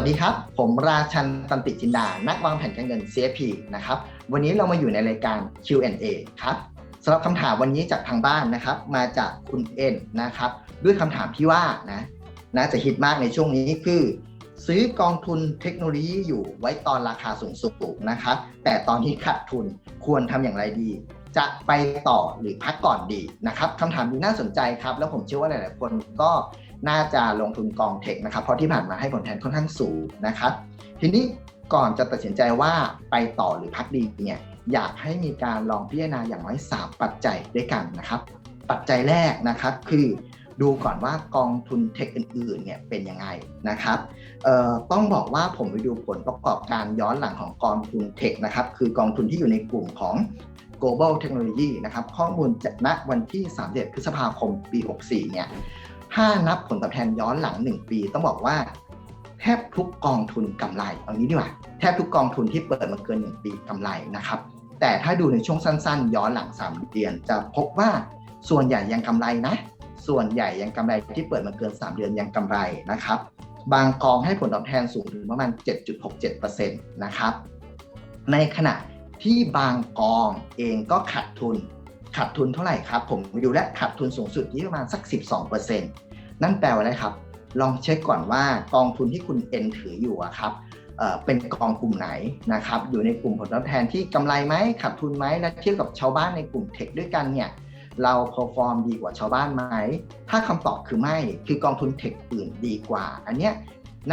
วัสดีครับ ผมราชันตันติจินดา นักวางแผนการเงิน CFP นะครับ วันนี้เรามาอยู่ในรายการ Q&A ครับสำหรับคำถามวันนี้จากทางบ้านนะครับ มาจากคุณเอ็นนะครับ ด้วยคำถามที่ว่านะน่าจะฮิตมากในช่วงนี้คือ ซื้อกองทุนเทคโนโลยีอยู่ไว้ตอนราคาสูงสุดนะครับ แต่ตอนที่ขาดทุนควรทำอย่างไรดี จะไปต่อหรือพักก่อนดีนะครับคำถามนี้น่าสนใจครับ แล้วผมเชื่อว่าหลาย ๆ คนก็ น่าจะลงทุนกองเทคนะครับเพราะที่ผ่านมาให้ผลแทนค่อนข้างสูงนะครับ ทีนี้ก่อนจะตัดสินใจว่าไปต่อหรือพักดีเนี่ยอยากให้มีการลองพิจารณาอย่างน้อย 3 ปัจจัยด้วยกันนะครับ ปัจจัยแรกนะครับคือดูก่อนว่ากองทุนเทคอื่นๆเนี่ยเป็นยังไงนะครับต้องบอกว่าผมไปดูผลประกอบการย้อนหลังของกองทุนเทคนะครับคือกองทุนที่อยู่ในกลุ่มของ global technology นะครับข้อมูลจากณวันที่31พฤษภาคมปี 64 เนี่ย ถ้านับผลตอบแทนย้อนหลัง 1 ปี ต้องบอกว่า แทบทุกกองทุนกำไรเอางี้ดีกว่าแทบทุกกองทุนที่เปิดมาเกิน 1 ปีกำไรนะครับ แต่ถ้าดูในช่วงสั้นๆ ย้อนหลัง 3 เดือน จะพบว่าส่วนใหญ่ยังกำไรนะ ส่วนใหญ่ยังกำไรที่เปิดมาเกิน 3 เดือนยังกำไรนะครับ บางกองให้ผลตอบแทนสูงถึงประมาณ 7.67%นะครับ ในขณะที่บางกองเองก็ขาดทุนขาดทุนเท่าไหร่ครับ ผมดูแลขาดทุนสูงสุดที่ประมาณสัก 12%น นั่นแปลว่าอะไรครับ ลองเช็คก่อนว่ากองทุนที่คุณเอ็นถืออยู่ครับเป็นกองกลุ่มไหนนะครับ อยู่ในกลุ่มผลตอบแทนที่กำไรไหมขาดทุนไหมและเทียบกับชาวบ้านในกลุ่มเทคด้วยกันเนี่ยเราพอฟอร์มดีกว่าชาวบ้านไหม ถ้าคำตอบคือไม่ คือกองทุนเทคอื่นดีกว่า อันเนี้ย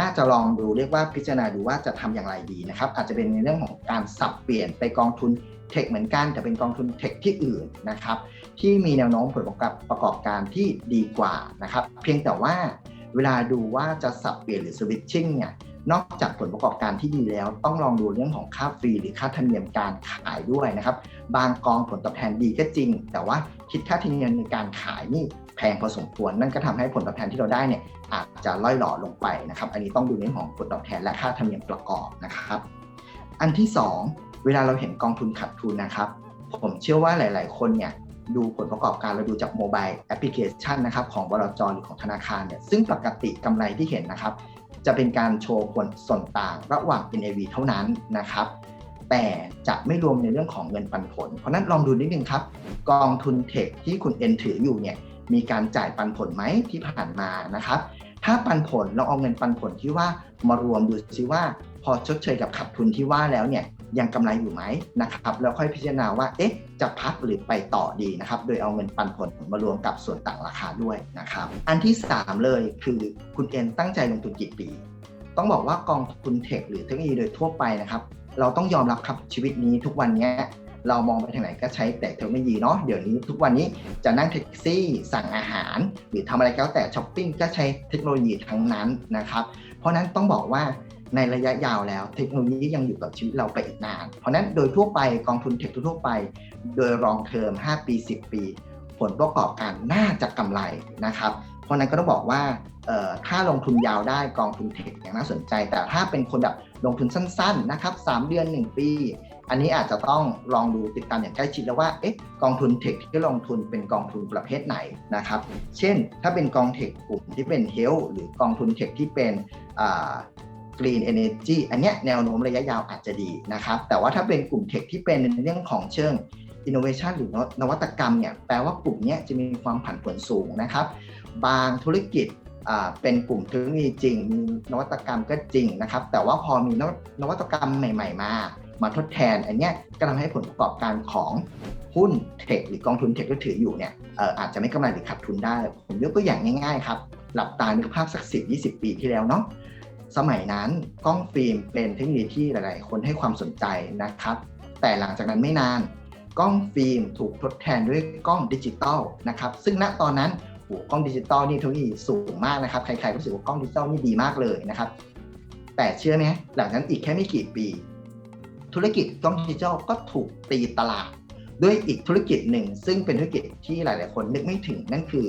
น่าจะลองดูเรียกว่าพิจารณาดูว่าจะทำอย่างไรดีนะครับ อาจจะเป็นในเรื่องของการสับเปลี่ยนไปกองทุนเทคเหมือนกันแต่เป็นกองทุนเทคที่อื่นนะครับที่มีแนวโน้มผลประกอบประกอบการที่ดีกว่านะครับ เพียงแต่ว่าเวลาดูว่าจะสับเปลี่ยนหรือสวิตชิ่งเนี่ยนอกจากผลประกอบการที่ดีแล้ว ต้องลองดูเรื่องของค่าฟรีหรือค่าธรรมเนียมการขายด้วยนะครับ บางกองผลตอบแทนดีก็จริง แต่ว่าคิดค่าธรรมเนียมในการขายนี่ แพงพอสมควร นั่นก็ทำให้ผลตอบแทนที่เราได้เนี่ยอาจจะล่อยหล่อลงไปนะครับ อันนี้ต้องดูเรื่องของผลตอบแทนและค่าธรรมเนียมประกอบนะครับ อันที่ 2 เวลาเราเห็นกองทุนขาดทุนนะครับ ผมเชื่อว่าหลาย ๆ คนเนี่ยดูผลประกอบการเราดูจากโมบายแอปพลิเคชันนะครับของบลจหรือของธนาคารเนี่ยซึ่งปกติกำไรที่เห็นนะครับ จะเป็นการโชว์ผลส่วนต่างระหว่าง NAV เท่านั้นนะครับแต่จะไม่รวมในเรื่องของเงินปันผล เพราะนั้นลองดูนิดนึงครับ กองทุนเทคที่คุณเอ็นถืออยู่เนี่ย มีการจ่ายปันผลไหมที่ผ่านมานะครับ ถ้าปันผลเราเอาเงินปันผลที่ว่ามารวมดูซิว่า พอชดเชยกับขาดทุนที่ว่าแล้วเนี่ยยังกำไรอยู่ไหมนะครับแล้วค่อยพิจารณาว่าเอ๊ะจะพักหรือไปต่อดีนะครับ โดยเอาเงินปันผลมารวมกับส่วนต่างราคาด้วยนะครับ อันที่ 3 เลยคือคุณเอ็นตั้งใจลงทุนกี่ปี ต้องบอกว่ากองทุนเทคหรือเทคโนโลยีโดยทั่วไปนะครับ เราต้องยอมรับครับชีวิตนี้ทุกวันนี้ เรามองไปทางไหนก็ใช้แต่เทคโนโลยีเนาะเดี๋ยวนี้ทุกวันนี้จะนั่งแท็กซี่สั่งอาหาร หรือทำอะไรก็แต่ช้อปปิ้งก็ใช้เทคโนโลยีทั้งนั้นนะครับ เพราะนั้นต้องบอกว่าในระยะยาวแล้วเทคโนโลยียังอยู่กับชีวิตเราไปอีกนาน เพราะนั้นโดยทั่วไปกองทุนเทคทั่วไป โดยรองเทอม 5 ปี 10 ปี ผลประกอบการน่าจะกำไรนะครับ เพราะนั้นก็ต้องบอกว่าถ้าลงทุนยาวได้กองทุนเทคอย่างน่าสนใจ แต่ถ้าเป็นคนแบบลงทุนสั้นๆนะครับ3เดือน 1 ปี อันนี้อาจจะต้องลองดูติดตามอย่างใกล้ชิดแล้วว่าเอ๊ะกองทุนเทคที่ลงทุนเป็นกองทุนประเภทไหนนะครับ เช่น ถ้าเป็นกองเทคกลุ่มที่เป็นเฮลหรือกองทุนเทคที่เป็น Green Energy อันเนี้ยแนวโน้มระยะยาวอาจจะดีนะครับ แต่ว่าถ้าเป็นกลุ่มเทคที่เป็นในเรื่องของเชิง Innovation หรือนวัตกรรมเนี่ยแปลว่ากลุ่มนี้จะมีความผันผวนสูงนะครับ บางธุรกิจเป็นกลุ่มเทคโนโลยีจริง มีนวัตกรรมก็จริงนะครับ แต่ว่าพอมีนวัตกรรมใหม่ ๆ มามาทดแทน อันนี้ก็ทำให้ผลประกอบการของหุ้นเทคหรือกองทุนเทคที่ถืออยู่เนี่ยอาจจะไม่กำไรหรือขาดทุนได้ ผมยกตัวอย่างง่ายๆครับ หลับตานึกภาพสัก 10-20 ปีที่แล้วเนาะสมัยนั้นกล้องฟิล์มเป็นเทคโนโลยีที่หลาย ๆ คนให้ความสนใจนะครับ แต่หลังจากนั้นไม่นาน กล้องฟิล์มถูกทดแทนด้วยกล้องดิจิตอลนะครับซึ่งณตอนนั้นโอ้กล้องดิจิตอลนี่เทคโนโลยีสูงมากนะครับใครๆก็รู้สึกว่ากล้องดิจิตอลนี่ดีมากเลยนะครับแต่เชื่อไหมหลังจากนั้นอีกแค่ไม่กี่ปี ธุรกิจกล้องดิจิตอลก็ถูกตีตลาด ด้วยอีกธุรกิจหนึ่ง ซึ่งเป็นธุรกิจที่หลาย ๆ คนนึกไม่ถึงนั่นคือ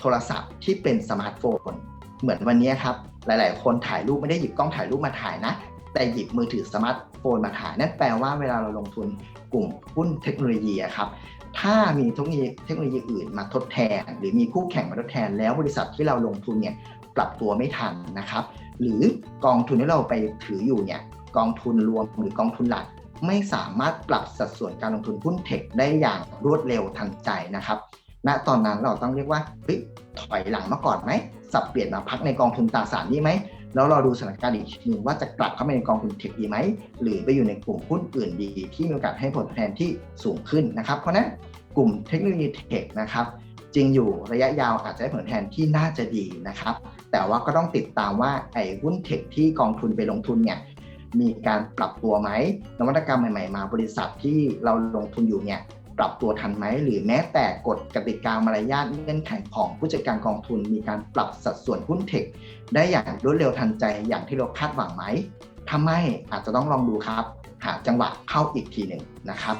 โทรศัพท์ที่เป็นสมาร์ทโฟน เหมือนวันนี้ครับ หลาย ๆ คนถ่ายรูปไม่ได้หยิบกล้องถ่ายรูปมาถ่ายนะ แต่หยิบมือถือสมาร์ท โฟนมาถ่ายนั่นแปลว่าเวลาเราลงทุนกลุ่มหุ้นเทคโนโลยีครับถ้ามีเทคโนโลยีเทคโนโลยีอื่นมาทดแทน หรือมีคู่แข่งมาทดแทน แล้วบริษัทที่เราลงทุนเนี่ยปรับตัวไม่ทันนะครับ หรือกองทุนที่เราไปถืออยู่เนี่ยกองทุนรวมหรือกองทุนหลักไม่สามารถปรับสัดส่วนการลงทุนหุ้นเทคได้อย่างรวดเร็วทันใจนะครับณตอนนั้นเราต้องเรียกว่าเฮ้ยถอยหลังมาก่อนไหมสับเปลี่ยนมาพักในกองทุนตราสารนี้ไหม แล้วเราดูสถานการณ์อีกทีหนึ่งว่าจะกลับเข้ามาในกองทุนเทคดีไหม หรือไปอยู่ในกลุ่มหุ้นอื่นดี ที่มีโอกาสให้ผลแทนที่สูงขึ้นนะครับ เพราะนั้นกลุ่มเทคโนโลยีเทคนะครับจริงอยู่ระยะยาวอาจจะให้ผลแทนที่น่าจะดีนะครับ แต่ว่าก็ต้องติดตามว่าไอ้หุ้นเทคที่กองทุนไปลงทุนเนี่ยมีการปรับตัวไหมนวัตกรรมใหม่ ๆ มาบริษัทที่เราลงทุนอยู่เนี่ย ปรับตัวทันไหม หรือแม้แต่กฎกติกามารยาทเงื่อนไขของผู้จัดการกองทุน มีการปรับสัดส่วนหุ้นเทคได้อย่างรวดเร็วทันใจอย่างที่เราคาดหวังไหมถ้าไม่อาจจะต้องลองดูครับ หาจังหวะเข้าอีกทีหนึ่งนะครับ